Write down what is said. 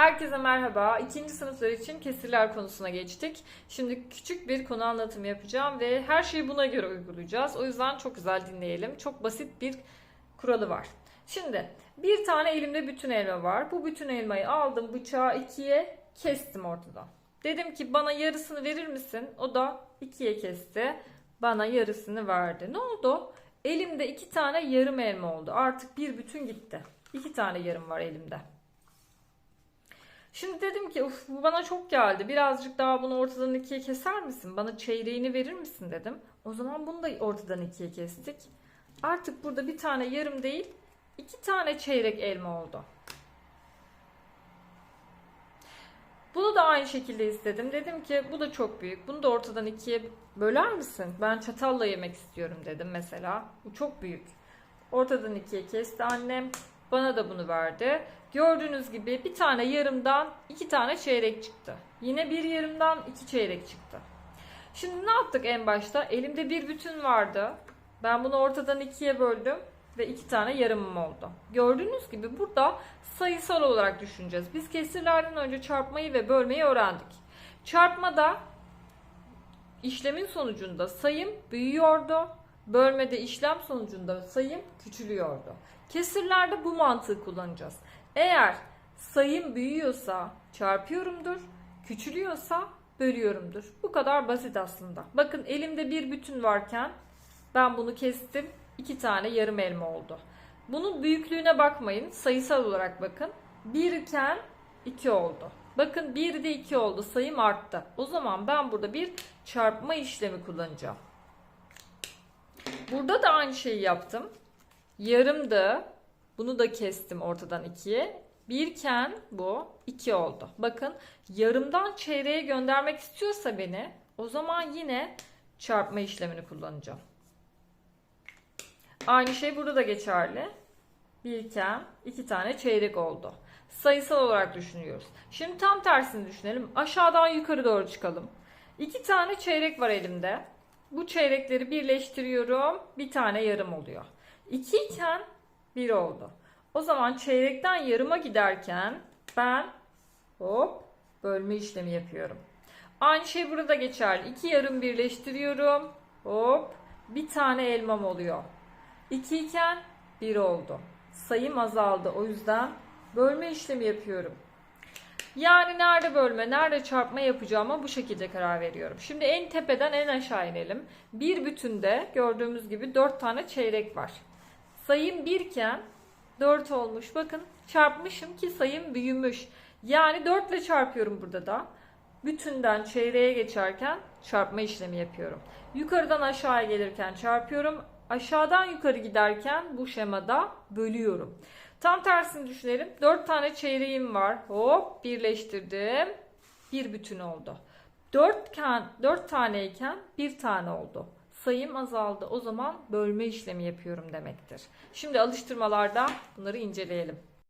Herkese merhaba. İkinci sınıflar için kesirler konusuna geçtik. Şimdi küçük bir konu anlatımı yapacağım ve her şeyi buna göre uygulayacağız. O yüzden çok güzel dinleyelim. Çok basit bir kuralı var. Şimdi bir tane elimde bütün elma var. Bu bütün elmayı aldım bıçağı ikiye kestim ortadan. Dedim ki bana yarısını verir misin? O da ikiye kesti. Bana yarısını verdi. Ne oldu? Elimde iki tane yarım elma oldu. Artık bir bütün gitti. İki tane yarım var elimde. Şimdi dedim ki uf bu bana çok geldi. Birazcık daha bunu ortadan ikiye keser misin? Bana çeyreğini verir misin dedim. O zaman bunu da ortadan ikiye kestik. Artık burada bir tane yarım değil, iki tane çeyrek elma oldu. Bunu da aynı şekilde istedim. Dedim ki bu da çok büyük. Bunu da ortadan ikiye böler misin? Ben çatalla yemek istiyorum dedim mesela. Bu çok büyük. Ortadan ikiye kesti annem. Bana da bunu verdi. Gördüğünüz gibi bir tane yarımdan iki tane çeyrek çıktı. Yine bir yarımdan iki çeyrek çıktı. Şimdi ne yaptık en başta? Elimde bir bütün vardı. Ben bunu ortadan ikiye böldüm ve iki tane yarımım oldu. Gördüğünüz gibi burada sayısal olarak düşüneceğiz. Biz kesirlerden önce çarpmayı ve bölmeyi öğrendik. Çarpmada işlemin sonucunda sayım büyüyordu. Bölmede işlem sonucunda sayım küçülüyordu. Kesirlerde bu mantığı kullanacağız. Eğer sayım büyüyorsa çarpıyorumdur, küçülüyorsa bölüyorumdur. Bu kadar basit aslında. Bakın elimde bir bütün varken ben bunu kestim. iki tane yarım elma oldu. Bunun büyüklüğüne bakmayın. Sayısal olarak bakın. 1 iken 2 oldu. Bakın 1 de 2 oldu. Sayım arttı. O zaman ben burada bir çarpma işlemi kullanacağım. Burada da aynı şeyi yaptım. Yarımdı. Bunu da kestim ortadan ikiye. Birken bu iki oldu. Bakın yarımdan çeyreğe göndermek istiyorsa beni o zaman yine çarpma işlemini kullanacağım. Aynı şey burada da geçerli. Birken iki tane çeyrek oldu. Sayısal olarak düşünüyoruz. Şimdi tam tersini düşünelim. Aşağıdan yukarı doğru çıkalım. İki tane çeyrek var elimde. Bu çeyrekleri birleştiriyorum. Bir tane yarım oluyor. 2 iken 1 oldu. O zaman çeyrekten yarıma giderken ben hop bölme işlemi yapıyorum. Aynı şey burada geçerli. İki yarım birleştiriyorum. Hop bir tane elmam oluyor. 2 iken 1 oldu. Sayım azaldı. O yüzden bölme işlemi yapıyorum. Yani nerede bölme, nerede çarpma yapacağıma bu şekilde karar veriyorum. Şimdi en tepeden en aşağı inelim. Bir bütünde gördüğümüz gibi 4 tane çeyrek var. Sayım 1 iken 4 olmuş. Bakın çarpmışım ki sayım büyümüş. Yani 4 ile çarpıyorum burada da. Bütünden çeyreğe geçerken çarpma işlemi yapıyorum. Yukarıdan aşağıya gelirken çarpıyorum. Aşağıdan yukarı giderken bu şemada bölüyorum. Tam tersini düşünelim. 4 tane çeyreğim var. Hop birleştirdim. Bir bütün oldu. 4, iken, 4 taneyken bir tane oldu. Sayım azaldı. O zaman bölme işlemi yapıyorum demektir. Şimdi alıştırmalarda bunları inceleyelim.